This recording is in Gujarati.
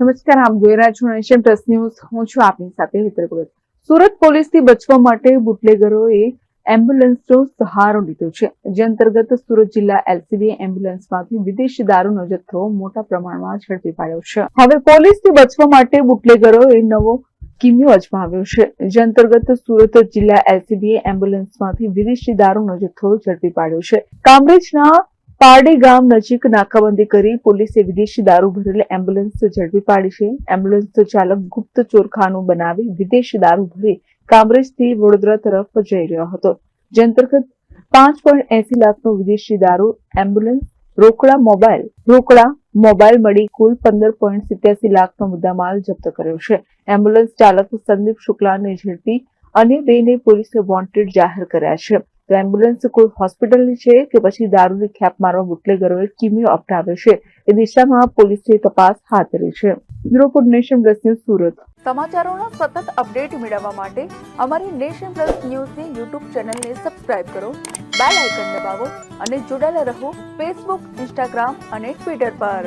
નમસ્કાર, આપ જોઈ રહ્યા છો નેશન પ્લસ ન્યૂઝ. હું છું આપની સાથે હેતર સુરત પોલીસથી બચવા માટે બુટલેગરોએ એમ્બ્યુલન્સનો સહારો લીધો છે. જે અંતર્ગત સુરત જિલ્લા એલસીબી એમ્બ્યુલન્સમાંથી વિદેશી દારૂનો જથ્થો મોટા પ્રમાણમાં ઝડપી પાડ્યો છે. હવે પોલીસથી બચવા માટે બુટલેગરોએ નવો કિમિયો અજમાવ્યો છે. જે અંતર્ગત સુરત જિલ્લા એલસીબીએ એમ્બ્યુલન્સમાંથી વિદેશી દારૂનો જથ્થો ઝડપી પાડ્યો છે. કામરેજના પારડી ગામ નજીક નાકાબંધી કરી પોલીસે વિદેશી દારૂ ભરેલ એમ્બ્યુલન્સ ઝડપી પાડી છે. એમ્બ્યુલન્સ ચાલક ગુપ્ત ચોરખાનું બનાવી વિદેશી દારૂ ભરી કામરેજથી વડોદરા તરફ જઈ રહ્યો હતો. જે અંતર્ગત પાંચ પોઈન્ટ એસી લાખનો વિદેશી દારૂ એમ્બ્યુલન્સ રોકડા મોબાઈલ રોકડા મોબાઈલ મળી કુલ પંદર પોઈન્ટ સિત્યાસી લાખનો મુદ્દામાલ જપ્ત કર્યો છે. એમ્બ્યુલન્સ ચાલક સંદીપ શુક્લાને ઝડપી અને બેને પોલીસે વોન્ટેડ જાહેર કર્યા છે. તો એમ્બ્યુલન્સ કોઈ હોસ્પિટલની છે કે પછી દારૂની ખેપ મારવા બુટલેગરોએ કિમિયો અપનાવ્યો છે? એ દિશામાં પોલીસે તપાસ હાથ ધરી છે. Bureau nation plus news Surat. સમાચારોના સતત અપડેટ મેળવવા માટે અમારી નેશન પ્લસ ન્યૂઝની યુટ્યુબ ચેનલને સબસ્ક્રાઇબ કરો, બેલ આઇકન દબાવો અને જોડાયેલા રહો ફેસબુક, ઇન્સ્ટાગ્રામ અને ટ્વિટર પર.